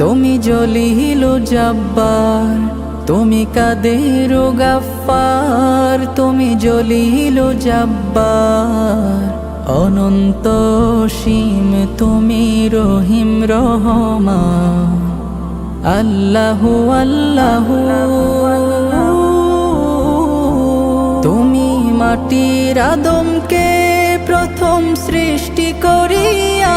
তুমি জলিল জব্বার, তুমি কাদের গাফার, তুমি জলিল জব্বার। অনন্ত সীম, তুমি রহিম রহমা আল্লাহু আল্লাহু। তুমি মাটির আদমকে প্রথম সৃষ্টি করিয়া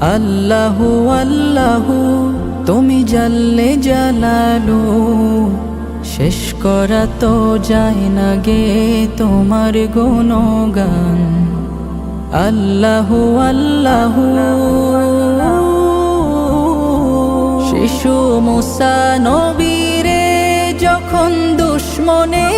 আল্লাহু আল্লাহু, তুমি জাল্লে জালালু শেষ করা তো যায় না গে তোমার গুণগান। আল্লাহু আল্লাহু, শিশু মুসা নবীরে যখন দুশ্মনেরই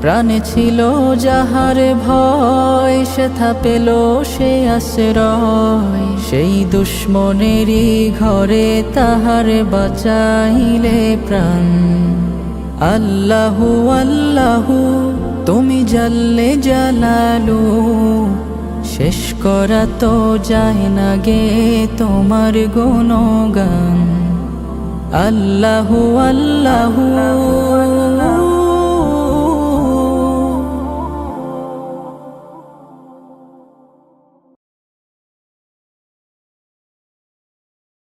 প্রাণে ছিল যাহার ভয় সেথা পেল সে আশ্রয়। সেই দুশ্মনেরই ঘরে তাহার বাঁচাইলে প্রাণ। আল্লাহু আল্লাহু, তুমি জাল্লে জালালু, শেষ করা তো যায় না গে তোমার গুণগান। আল্লাহু আল্লাহু